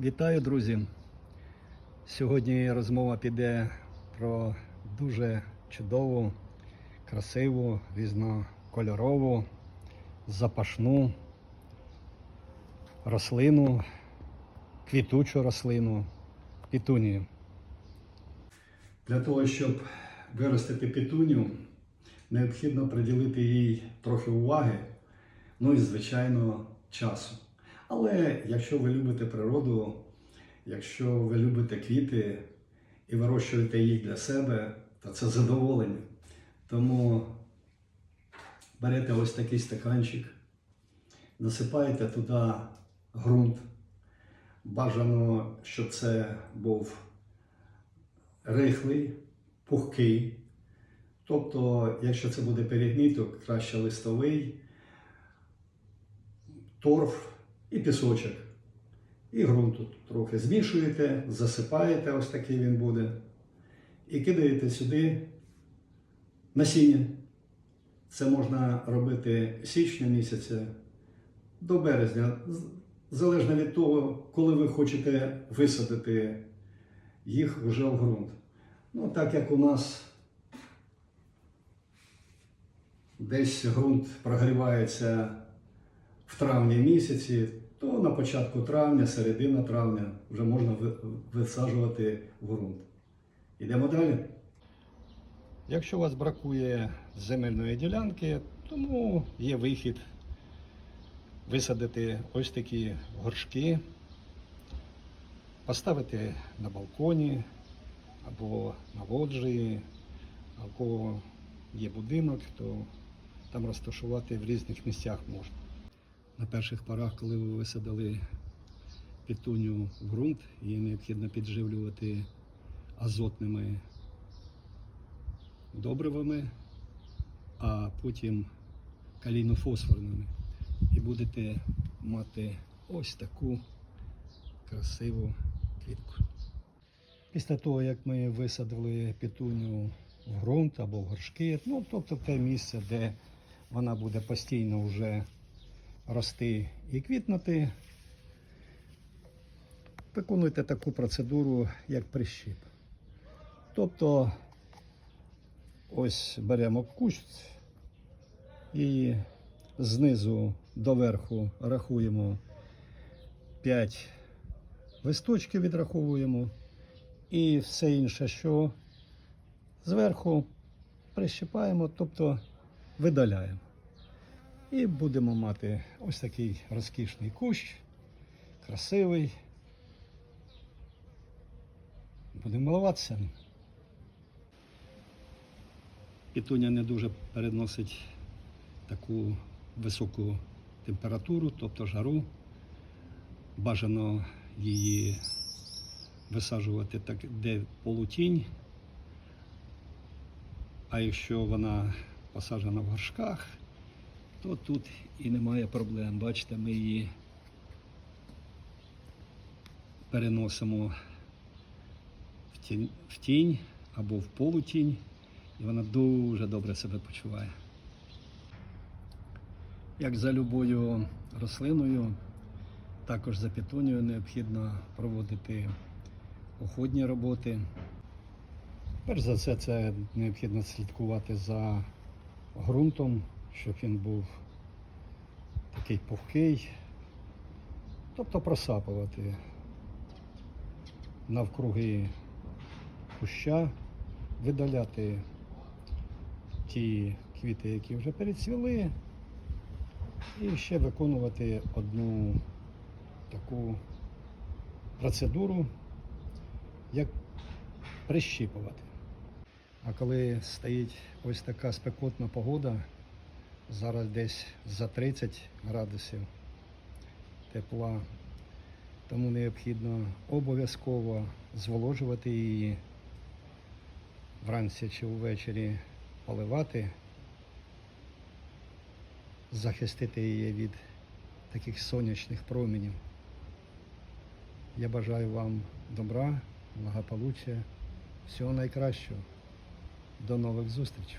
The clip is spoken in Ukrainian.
Вітаю, друзі! Сьогодні розмова піде про дуже чудову, красиву, різнокольорову, запашну рослину, квітучу рослину пітунію. Для того, щоб виростити пітунію, необхідно приділити їй трохи уваги, ну і, звичайно, часу. Але якщо ви любите природу, якщо ви любите квіти і вирощуєте їх для себе, то це задоволення. Тому берете ось такий стаканчик, насипаєте туди ґрунт. Бажано, щоб це був рихлий, пухкий. Тобто, якщо це буде перегній, то краще листовий, торф і пісочок. І ґрунт тут трохи змішуєте, засипаєте, ось такий він буде. І кидаєте сюди насіння. Це можна робити січня місяця до березня, залежно від того, коли ви хочете висадити їх вже в ґрунт. Ну, так як у нас десь ґрунт прогрівається в травні місяці, то на початку травня, середина травня вже можна висаджувати ґрунт. Йдемо далі. Якщо у вас бракує земельної ділянки, тому є вихід висадити ось такі горшки, поставити на балконі або на лоджії, а кого є будинок, то там розташувати в різних місцях можна. На перших порах, коли ви висадили петуню в ґрунт, її необхідно підживлювати азотними добривами, а потім калійно-фосфорними. І будете мати ось таку красиву квітку. Після того, як ми висадили петуню в ґрунт або в горшки, ну тобто те місце, де вона буде постійно вже рости і квітнути, виконуйте таку процедуру, як прищіп. Тобто ось беремо кущ і знизу до верху рахуємо 5 листочків відраховуємо. І все інше, що зверху прищипаємо, тобто видаляємо. І будемо мати ось такий розкішний кущ, красивий. Будемо милуватися. Пітуня не дуже переносить таку високу температуру, тобто жару. Бажано її висаджувати так, де полутінь. А якщо вона посаджена в горшках, то тут і немає проблем. Бачите, ми її переносимо в тінь, або в полутінь, і вона дуже добре себе почуває. Як за любою рослиною, також за петунією необхідно проводити уходні роботи. Перш за все, це необхідно слідкувати за ґрунтом, щоб він був такий пухкий, тобто просапувати навкруги куща, видаляти ті квіти, які вже перецвіли, і ще виконувати одну таку процедуру, як прищіпувати. А коли стоїть ось така спекотна погода, зараз десь за 30 градусів тепла, тому необхідно обов'язково зволожувати її вранці чи ввечері поливати, захистити її від таких сонячних променів. Я бажаю вам добра, благополуччя, всього найкращого. До нових зустрічей.